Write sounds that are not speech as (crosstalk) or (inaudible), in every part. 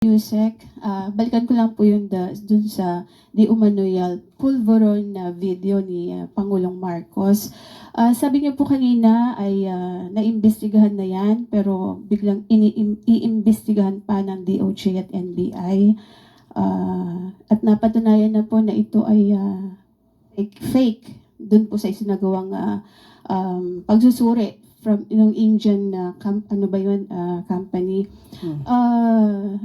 Yusek, ah, balikan ko lang po yun da, dun sa di umanoyal pulveron na video ni ah, Pangulong Marcos. Ah, sabi niyo po kanina ay ah, naimbestigahan na yan pero biglang iimbestigahan pa ng DOJ at NBI. Ah, at napatunayan na po na ito ay ah, fake, fake dun po sa isinagawang ah, um, pagsusuri from yung Indian na com- ano ba yun ah, company. Hmm. Ah,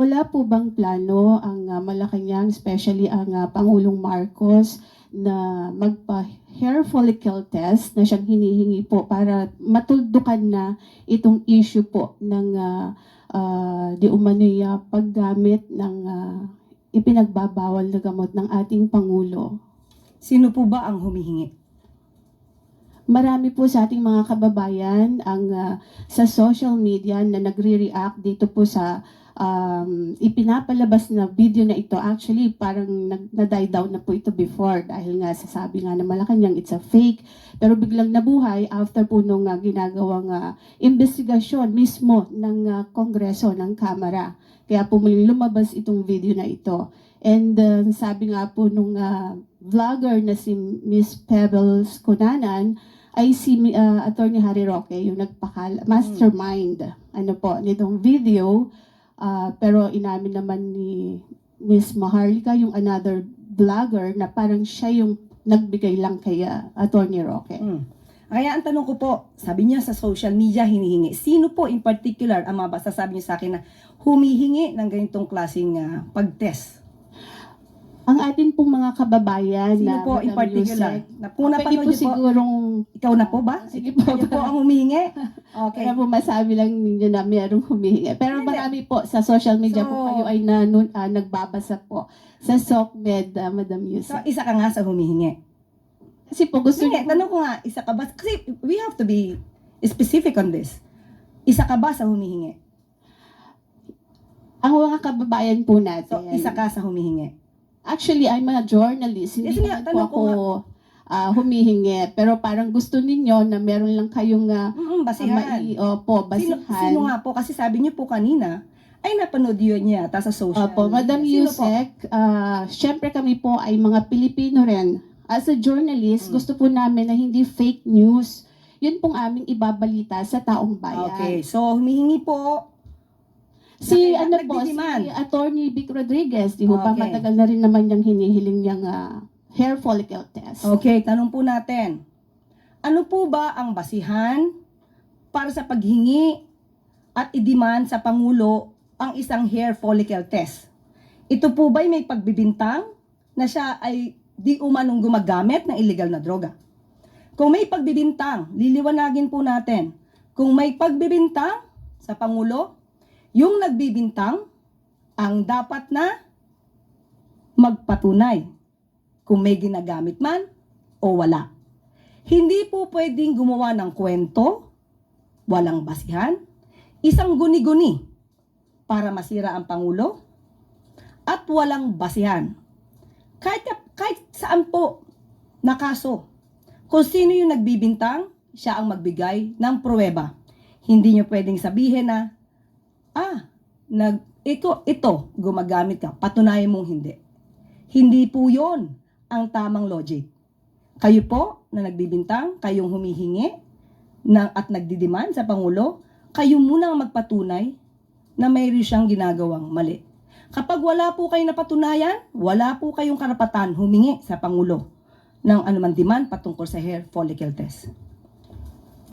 wala po bang plano ang uh, Malacanang, especially ang ah, Pangulong Marcos, na magpa-hair follicle test na siyang hinihingi po para matuldukan na itong issue po ng ah, ah, di umano'y ah, paggamit ng ah, ipinagbabawal na gamot ng ating Pangulo. Sino po ba ang humihingi? Marami po sa ating mga kababayan ang ah, sa social media na nagre-react dito po sa um, ipinapalabas na video na ito. Actually, parang nag- na-die down na po ito before dahil nga sasabi nga na Malacanang it's a fake. Pero biglang nabuhay after po nung ah, ginagawang ah, investigasyon mismo ng ah, Kongreso, ng Kamara. Kaya po muling lumabas itong video na ito. And uh, sabi nga po nung ah, vlogger na si Miss Pebbles Kunanan, ay si uh, Attorney Harry Roque, yung nagpakal mastermind ano po nitong video Ah, pero inamin naman ni Miss Maharlika yung another vlogger na parang siya yung nagbigay lang kay ah, Attorney Roque. Hmm. Kaya ang tanong ko po, sabi niya sa social media hinihingi. Sino po in particular ang mga sasabi niyo sa akin na humihingi ng ganitong klaseng ah, pag-test? Ang atin pong mga kababayan Sino na po in Madam particular? Yusek, Na, kung pwede napanood po niyo po, sigurong ikaw na po ba? (laughs) sige po, Kayo po ang humihingi? (laughs) Okay. Kaya po masabi lang ninyo na mayroong humihingi. Pero Hindi. marami po sa social media So- po kayo ay na, ah, nagbabasa po sa SOCMED, ah, Madam So, Yusek. isa ka nga sa humihingi. Kasi po gusto Hindi, niyo tanong ko nga, isa ka ba? Kasi we have to be specific on this. Isa ka ba sa humihingi? ang mga kababayan po So, natin. isa ka sa humihingi. Actually, I'm a journalist. Hindi Yes, nga, naman po tanong ako ko nga. ah, humihingi. Pero parang gusto ninyo na meron lang kayong uh, Mm, basihan. mai, opo, Sino, basihan. sino nga po? Kasi sabi niyo po kanina, ay napanood yun niya yata sa social Opo, Madam. Sino po? Yusek, ah, syempre kami po ay mga Pilipino rin. As a journalist, Mm. gusto po namin na hindi fake news. Yun pong aming ibabalita sa taong bayan. Okay, so humihingi po. Si ano po, si. Attorney Vic Rodriguez, di ba Okay. matagal na rin naman niyang hinihiling niyang ah, hair follicle test. Okay, tanong po natin. Ano po ba ang basihan para sa paghingi at idiman sa Pangulo ang isang hair follicle test? Ito po ba'y may pagbibintang na siya ay di umanong gumagamit ng illegal na droga? Kung may pagbibintang, liliwanagin po natin. Kung may pagbibintang sa Pangulo, yung nagbibintang ang dapat na magpatunay kung may ginagamit man o wala. Hindi po pwedeng gumawa ng kwento, walang basihan, isang guni-guni para masira ang Pangulo, at walang basihan. Kahit, kahit saan po na kaso, kung sino yung nagbibintang, siya ang magbigay ng pruweba. Hindi nyo pwedeng sabihin na, ah, nag, ito, ito, gumagamit ka, patunayan mong hindi. Hindi po yon ang tamang logic. Kayo po na nagbibintang, kayong humihingi ng, at nagdidiman sa Pangulo, kayo muna ang magpatunay na mayroon siyang ginagawang mali. Kapag wala po kayo napatunayan, wala po kayong karapatan humingi sa Pangulo ng anuman demand patungkol sa hair follicle test.